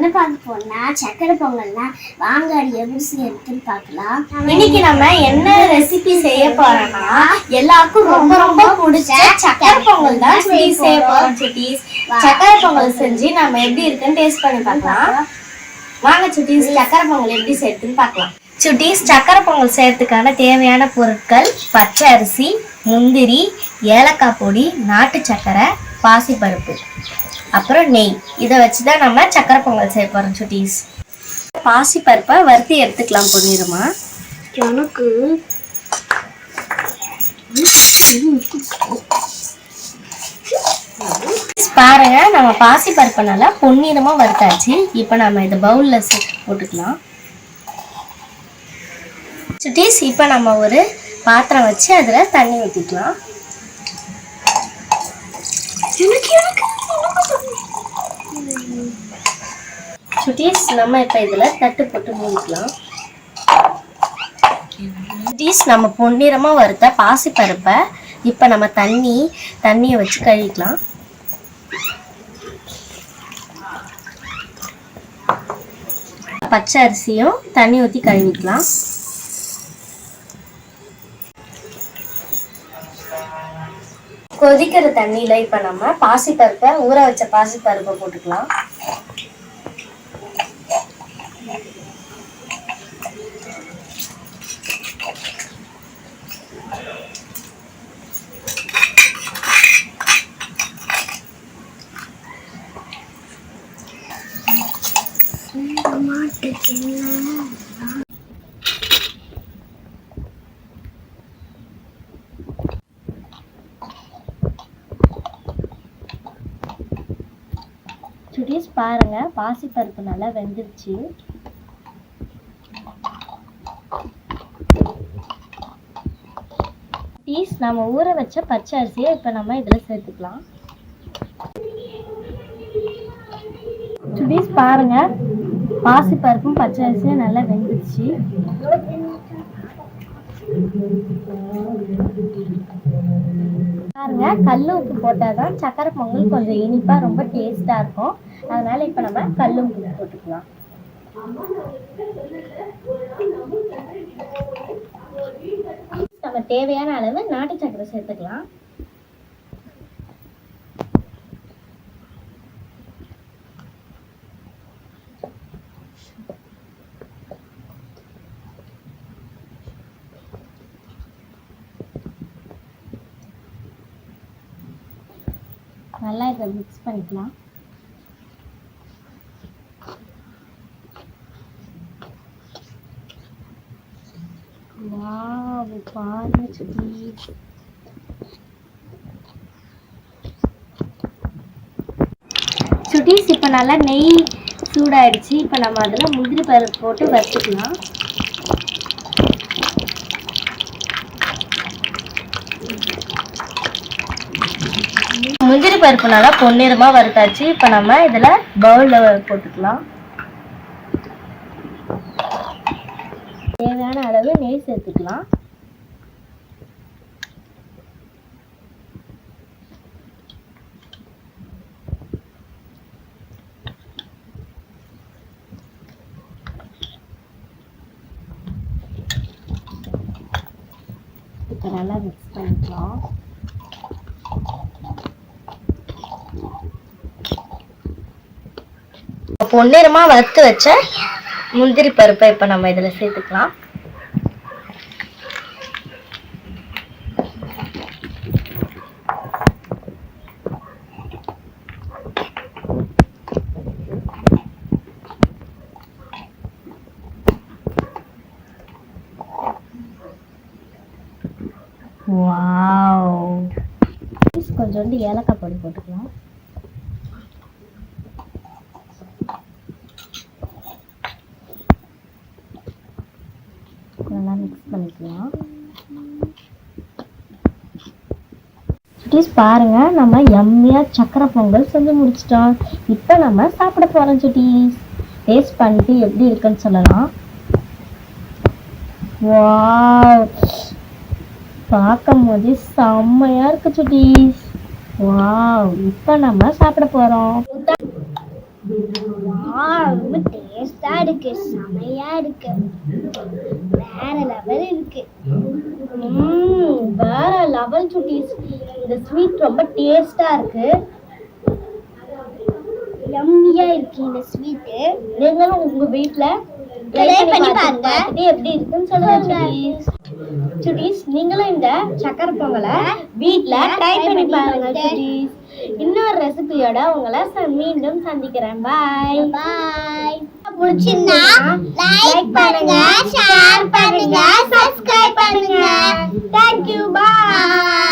என்ன பார்க்க போறோம்னா சக்கரை பொங்கல்னா வாங்க அது எப்படி செய்யறதுன்னு பார்க்கலாம். இன்னைக்கு நம்ம என்ன ரெசிபி செய்ய போறோம்னா எல்லாருக்கும் ரொம்ப ரொம்ப பிடிச்ச சக்கரை பொங்கல் தான் ஸ்வீட் செய்ய போறோம் சுட்டீஸ் சக்கரை பொங்கல் செஞ்சு நம்ம எப்படி இருக்குன்னு டேஸ்ட் பண்ணி பார்க்கலாம். வாங்க சுட்டீஸ் சக்கரை பொங்கல் எப்படி செய்யறதுன்னு பார்க்கலாம். சுட்டீஸ் சக்கரை பொங்கல் செய்யறதுக்கான தேவையான பொருட்கள் பச்சை அரிசி முந்திரி ஏலக்காய் பொடி நாட்டு சக்கரை பாசிப்பருப்பு அப்புறம் நெய். இதை வச்சு தான் நம்ம சக்கரை பொங்கல் செய்ய போறோம் சுட்டீஸ். பாசிப்பருப்பை வறுத்து எடுத்துக்கலாம் பொன்னிறமா. எனக்கு பாருங்க நம்ம பாசி பருப்பை நல்லா பொன்னிறமா வறுத்தாச்சு. இப்போ நம்ம இதை பவுல்ல போட்டுக்கலாம். சுட்டீஸ் இப்போ நம்ம ஒரு பாத்திரம் வச்சு அதில் தண்ணி ஊற்றிக்கலாம் சுட்டீஸ் நம்ம இப்போ இதில் தட்டு போட்டு மூடிக்கலாம். சுட்டீஸ் நம்ம பொன்னிறமாக வறுத்த பாசிப்பருப்பை இப்போ நம்ம தண்ணி தண்ணியை வச்சு கழுவிக்கலாம். பச்சை அரிசியும் தண்ணி ஊற்றி கழுவிக்கலாம். கொதிக்கிற தண்ணியில இப்ப நம்ம பாசிப்பருப்பை ஊற வச்ச பாசி பருப்பை போட்டுக்கலாம். சுடீஸ் பாருங்க. பாசி பருப்பு நல்லா வெந்துருச்சு. டீஸ் நம்ம ஊற வச்ச பச்சை அரிசியை இப்போ நம்ம இதில் சேர்த்துக்கலாம். சுடீஸ் பாருங்க. பாசி பருப்பும் பச்சை அரிசியும் நல்லா வெந்துருச்சு. பாருங்க கல் உப்பு போட்டால் தான் சக்கரை பொங்கல் கொஞ்சம் இனிப்பா ரொம்ப டேஸ்டா இருக்கும். அதனால இப்போ நம்ம கல் உப்பு போட்டுக்கலாம். நம்ம தேவையான அளவு நாட்டு சக்கரை சேர்த்துக்கலாம். நல்லா இதை மிக்ஸ் பண்ணிக்கலாம். வாவ் பாருங்க சுத்தி சுட்டீஸ் இப்போ நல்லா நெய் சூடாயிடுச்சு. இப்போ நம்ம அதில் முந்திரி பருப்பு போட்டு வறுத்துக்கலாம். முந்திரி பருப்பு நல்லா பொன்னிறமா வறுத்தாச்சு. இப்போ நம்ம இதில் பவுலில் போட்டுக்கலாம். தேவையான அளவு நெய் சேர்த்துக்கலாம். இப்போ நல்லா மிக்ஸ் பண்ணிக்கலாம். பொன்னிறமா வறுத்து வச்ச முந்திரி பருப்பை இப்போ நம்ம இதில் சேர்த்துக்கலாம். கொஞ்சோண்டு ஏலக்காய் பொடி போட்டுக்கலாம் நல்லா மிக்ஸ் பண்ணிக்கலாம். சுட்டீஸ் பாருங்க நம்ம எம்மையா சக்கரை பொங்கல் செஞ்சு முடிச்சிட்டோம். இப்போ நம்ம சாப்பிட போறோம் சுட்டீஸ் டேஸ்ட் பண்ணிட்டு எப்படி இருக்குன்னு சொல்லலாம். வாவ் பார்க்கும் போது செம்மையா இருக்கு சுட்டீஸ் வாவ் இப்போ நம்ம சாப்பிட போறோம். ரொம்ப டேஸ்டா இருக்கு செமையா இருக்கு. வேற லெவல் இருக்கு. வேற லெவல் சுட்டீஸ் இந்த ஸ்வீட் ரொம்ப டேஸ்டா இருக்கு. யம்மியா இருக்கு இந்த ஸ்வீட்டு நீங்களும் உங்க வீட்ல ட்ரை பண்ணி பாருங்க. பார்த்துட்டு எப்படி இருக்குன்னு சொல்லுங்க சுட்டீஸ் நீங்களும் இந்த சக்கரை பொங்கலை வீட்ல ட்ரை பண்ணி பாருங்க சுட்டீஸ் இன்னொரு ரெசிபியோட உங்களை மீண்டும் சந்திக்கிறேன். பாய் பாய் பிடிச்சிருந்தா லைக் பண்ணுங்க ஷேர் பண்ணுங்க சப்ஸ்கிரைப் பண்ணுங்க. Thank you bye